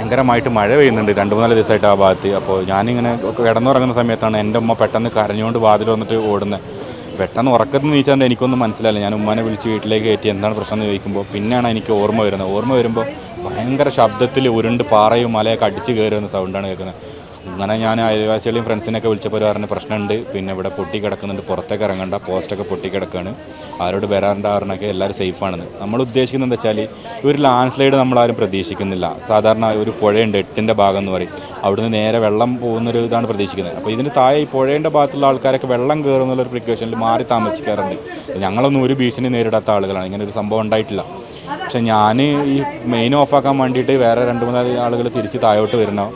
ഭയങ്കരമായിട്ട് മഴ പെയ്യുന്നുണ്ട്. രണ്ട് മൂന്നാൽ ദിവസമായിട്ട് ആ ഭാഗത്ത്. അപ്പോൾ ഞാനിങ്ങനെ കിടന്നുറങ്ങുന്ന സമയത്താണ് എന്റെ ഉമ്മ പെട്ടെന്ന് കരഞ്ഞുകൊണ്ട് വാതിൽ വന്നിട്ട് ഓടുന്നത് പെട്ടെന്ന് ഉറക്കത്തിൽ നീച്ചാണ്ട് എനിക്കൊന്നും മനസ്സിലായില്ല. ഞാൻ ഉമ്മനെ വിളിച്ച് വീട്ടിലേക്ക് കയറ്റി എന്താണ് പ്രശ്നം എന്ന് ചോദിക്കുമ്പോൾ പിന്നെയാണ് എനിക്ക് ഓർമ്മ വരുന്നത്. ഓർമ്മ വരുമ്പോൾ ഭയങ്കര ശബ്ദത്തിൽ ഉരുണ്ട് പാറയും മലയൊക്കെ അടിച്ച് കയറുന്ന സൗണ്ടാണ് കേൾക്കുന്നത്. അങ്ങനെ ഞാൻ അയൽവാസികളെയും ഫ്രണ്ട്സിനെയൊക്കെ വിളിച്ചപ്പോൾ പറഞ്ഞ പ്രശ്നമുണ്ട്. പിന്നെ ഇവിടെ പൊട്ടി കിടക്കുന്നുണ്ട്. പുറത്തേക്ക് ഇറങ്ങണ്ട. പോസ്റ്റൊക്കെ പൊട്ടി കിടക്കുകയാണ്. ആരോട് വരാറുണ്ട് ആറിനൊക്കെ എല്ലാവരും സേഫാണെന്ന് നമ്മൾ ഉദ്ദേശിക്കുന്നത് എന്താ വെച്ചാൽ ഒരു ലാൻഡ് സ്ലൈഡ് നമ്മളാരും പ്രതീക്ഷിക്കുന്നില്ല. സാധാരണ ഒരു പുഴയുണ്ട് എട്ടിന്റെ ഭാഗം എന്ന് പറയും. അവിടുന്ന് നേരെ വെള്ളം പോകുന്നൊരു ഇതാണ് പ്രതീക്ഷിക്കുന്നത്. അപ്പോൾ ഇതിന് താഴെ ഈ പുഴയുടെ ഭാഗത്തുള്ള ആൾക്കാരൊക്കെ വെള്ളം കയറുന്നുള്ളൊരു പ്രിക്കോഷനിൽ മാറി താമസിക്കാറുണ്ട്. ഞങ്ങളൊന്നും ഒരു ഭീഷണി നേരിടാത്ത ആളുകളാണ്. ഇങ്ങനെ ഒരു സംഭവം ഉണ്ടായിട്ടില്ല. പക്ഷേ ഞാൻ ഈ മെയിൻ ഓഫാക്കാൻ വേണ്ടിയിട്ട് വേറെ രണ്ട് മൂന്നാൽ ആളുകൾ തിരിച്ച് താഴോട്ട് വരണോ.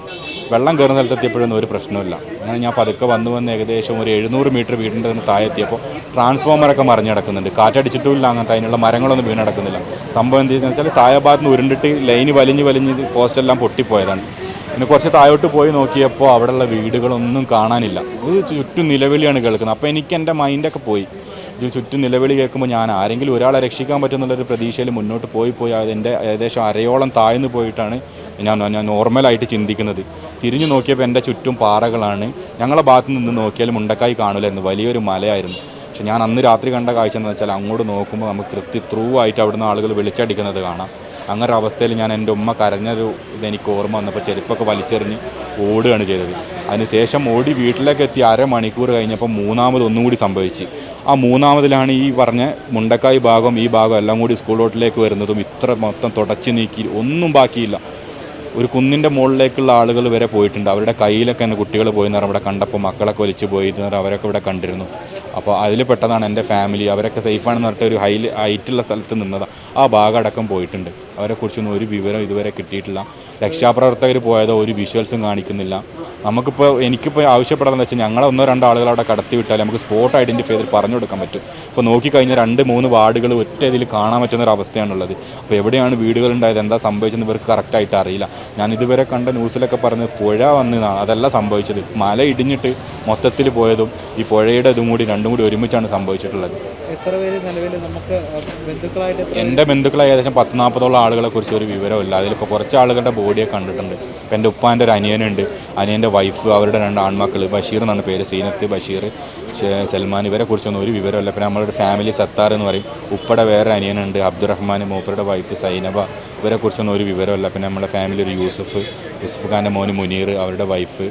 വെള്ളം കയറുന്ന സ്ഥലത്ത് എത്തിയപ്പോഴൊന്നും ഒരു പ്രശ്നമില്ല അങ്ങനെ ഞാൻ പതുക്കെ വന്നു വന്ന് ഏകദേശം ഒരു എഴുന്നൂറ് മീറ്റർ വീടിന്റെ തന്നെ താഴെ എത്തിയപ്പോൾ ട്രാൻസ്ഫോമറൊക്കെ മറിഞ്ഞ് കിടക്കുന്നുണ്ട് കാറ്റടിച്ചിട്ടുമില്ല അങ്ങനത്തെ അതിനുള്ള മരങ്ങളൊന്നും വീണ് സംഭവം എന്താണെന്ന് വെച്ചാൽ താഴെ ഭാഗത്ത് നിന്ന് ഉരുണ്ടിട്ട് ലൈന് വലിഞ്ഞ് വലിഞ്ഞ് പോസ്റ്റെല്ലാം പൊട്ടിപ്പോയതാണ്. പിന്നെ കുറച്ച് താഴോട്ട് പോയി നോക്കിയപ്പോൾ അവിടെയുള്ള വീടുകളൊന്നും കാണാനില്ല. ഒരു ചുറ്റും നിലവിളിയാണ് കേൾക്കുന്നത്. അപ്പോൾ എനിക്ക് എന്റെ മൈൻഡൊക്കെ പോയി. ചുറ്റും നിലവിളി കേൾക്കുമ്പോൾ ഞാൻ ആരെങ്കിലും ഒരാളെ രക്ഷിക്കാൻ പറ്റുമെന്നുള്ളൊരു പ്രതീക്ഷയിൽ മുന്നോട്ട് പോയി പോയി അതിന്റെ ഏകദേശം അരയോളം താഴ്ന്നു പോയിട്ടാണ് ഞാൻ ഞാൻ നോർമലായിട്ട് ചിന്തിക്കുന്നത്. തിരിഞ്ഞു നോക്കിയപ്പോൾ എന്റെ ചുറ്റും പാറകളാണ്. ഞങ്ങളെ ഭാഗത്ത് നിന്ന് നോക്കിയാൽ മുണ്ടക്കായി കാണില്ലായിരുന്നു വലിയൊരു മലയായിരുന്നു. പക്ഷെ ഞാൻ അന്ന് രാത്രി കണ്ട കാഴ്ച എന്ന് വെച്ചാൽ അങ്ങോട്ട് നോക്കുമ്പോൾ നമുക്ക് കൃത്യ ത്രൂ ആയിട്ട് അവിടുന്ന് ആളുകൾ വിളിച്ചടിക്കുന്നത് കാണാം. അങ്ങനെ ഒരു അവസ്ഥയിൽ ഞാൻ എന്റെ ഉമ്മ കരഞ്ഞൊരു ഇതെനിക്ക് ഓർമ്മ വന്നപ്പോൾ ചെരുപ്പൊക്കെ വലിച്ചെറിഞ്ഞ് ഓടുകയാണ് ചെയ്തത്. അതിനുശേഷം ഓടി വീട്ടിലേക്ക് എത്തി അരമണിക്കൂർ കഴിഞ്ഞപ്പോൾ മൂന്നാമത് ഒന്നും കൂടി സംഭവിച്ച്. ആ മൂന്നാമതിലാണ് ഈ പറഞ്ഞ മുണ്ടക്കായ് ഭാഗം ഈ ഭാഗം എല്ലാം കൂടി സ്കൂൾ റോട്ടിലേക്ക് വരുന്നതും ഇത്ര മൊത്തം തുടച്ചു നീക്കി ഒന്നും ബാക്കിയില്ല. ഒരു കുന്നിന്റെ മുകളിലേക്കുള്ള ആളുകൾ വരെ പോയിട്ടുണ്ട്. അവരുടെ കയ്യിലൊക്കെ തന്നെ കുട്ടികൾ പോയി എന്ന് അവിടെ കണ്ടപ്പോൾ മക്കളൊക്കെ ഒലിച്ച് പോയി എന്ന് പറഞ്ഞാൽ അവരൊക്കെ ഇവിടെ കണ്ടിരുന്നു. അപ്പോൾ അതിൽ പെട്ടതാണ് എന്റെ ഫാമിലി. അവരൊക്കെ സേഫാണെന്ന് പറഞ്ഞിട്ട് ഒരു ഹൈ ഹൈറ്റുള്ള സ്ഥലത്ത് നിന്നതാണ് ആ ഭാഗം അടക്കം പോയിട്ടുണ്ട്. അവരെക്കുറിച്ചൊന്നും ഒരു വിവരം ഇതുവരെ കിട്ടിയിട്ടില്ല. രക്ഷാപ്രവർത്തകർ പോയതോ ഒരു വിഷ്വൽസും കാണിക്കുന്നില്ല. നമുക്കിപ്പോൾ എനിക്കിപ്പോൾ ആവശ്യപ്പെടാമെന്ന് വെച്ചാൽ ഞങ്ങളെ ഒന്നോ രണ്ടോ ആളുകൾ അവിടെ കടത്തി വിട്ടാൽ നമുക്ക് സ്പോട്ട് ഐഡന്റിഫൈ ചെയ്ത് പറഞ്ഞു കൊടുക്കാൻ പറ്റും. ഇപ്പോൾ നോക്കിക്കഴിഞ്ഞാൽ രണ്ട് മൂന്ന് വാർഡുകൾ ഒറ്റ ഇതിൽ കാണാൻ പറ്റുന്ന ഒരു അവസ്ഥയാണുള്ളത്. അപ്പോൾ എവിടെയാണ് വീടുകൾ ഉണ്ടായത് എന്താ സംഭവിച്ചെന്ന് ഇവർക്ക് കറക്റ്റായിട്ട് അറിയില്ല. ഞാൻ ഇതുവരെ കണ്ട ന്യൂസിലൊക്കെ പറഞ്ഞ് പുഴ വന്നതാണ് അതല്ല സംഭവിച്ചത്. മല ഇടിഞ്ഞിട്ട് മൊത്തത്തിൽ പോയതും ഈ പുഴയുടെ ഇതും കൂടി രണ്ടും കൂടി ഒരുമിച്ചാണ് സംഭവിച്ചിട്ടുള്ളത്. എന്റെ ബന്ധുക്കളായ ഏകദേശം പത്ത് നാൽപ്പതോളം ആളുകളെ കുറിച്ച് ഒരു വിവരമില്ല അതിലിപ്പോൾ കുറച്ച് ആളുകളുടെ ബോഡിയെ കണ്ടിട്ടുണ്ട്. ഇപ്പം എന്റെ ഉപ്പാന്റെ ഒരു അനിയനുണ്ട്. അനിയന്റെ വൈഫ് അവരുടെ രണ്ട് ആൺമക്കൾ ബഷീർ എന്നാണ് പേര് സീനത്ത് ബഷീർ സൽമാൻ ഇവരെ കുറിച്ചൊന്നും ഒരു വിവരമില്ല പിന്നെ നമ്മളൊരു ഫാമിലി സത്താർ എന്ന് പറയും. ഉപ്പടെ വേറെ അനിയനുണ്ട് അബ്ദുറഹ്മാൻ മൂപ്പരുടെ വൈഫ് സൈനബ. ഇവരെ കുറിച്ചൊന്നും ഒരു വിവരമില്ല പിന്നെ നമ്മുടെ ഫാമിലി ഒരു യൂസഫ് യൂസുഫ് ഖാന്റെ മോന് മുനീർ അവരുടെ വൈഫ്.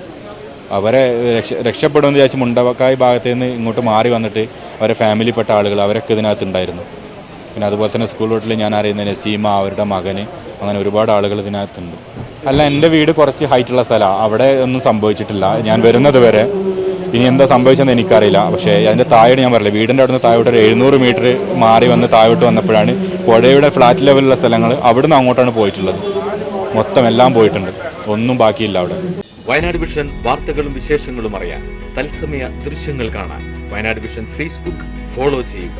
അവരെ രക്ഷ രക്ഷപ്പെടുമെന്ന് വിചാരിച്ച് മുണ്ടക്കായ് ഭാഗത്ത് നിന്ന് ഇങ്ങോട്ട് മാറി വന്നിട്ട് അവരെ ഫാമിലിപ്പെട്ട ആളുകൾ അവരൊക്കെ ഇതിനകത്ത് ഉണ്ടായിരുന്നു. പിന്നെ അതുപോലെ തന്നെ സ്കൂൾ റോട്ടിൽ ഞാൻ അറിയുന്ന നസീമ അവരുടെ മകന് അങ്ങനെ ഒരുപാട് ആളുകൾ ഇതിനകത്തുണ്ട്. അല്ല എന്റെ വീട് കുറച്ച് ഹൈറ്റുള്ള സ്ഥലമാണ് അവിടെ ഒന്നും സംഭവിച്ചിട്ടില്ല. ഞാൻ വരുന്നത് വരെ ഇനി എന്താ സംഭവിച്ചതെന്ന് എനിക്കറിയില്ല. പക്ഷേ അതിന്റെ താഴെ ഞാൻ പറയില്ല വീടിന്റെ അവിടുന്ന് താഴോട്ട് ഒരു എഴുന്നൂറ് മീറ്റർ മാറി വന്ന് താഴോട്ട് വന്നപ്പോഴാണ് പുഴയുടെ ഫ്ലാറ്റ് ലെവലിലുള്ള സ്ഥലങ്ങൾ അവിടുന്ന് അങ്ങോട്ടാണ് പോയിട്ടുള്ളത്. മൊത്തം എല്ലാം പോയിട്ടുണ്ട്. ഒന്നും ബാക്കിയില്ല അവിടെ. വയനാട് വിഷൻ വാർത്തകളും വിശേഷങ്ങളും അറിയാൻ തത്സമയ ദൃശ്യങ്ങൾ കാണാൻ വയനാട് വിഷൻ ഫേസ്ബുക്ക് ഫോളോ ചെയ്യുക.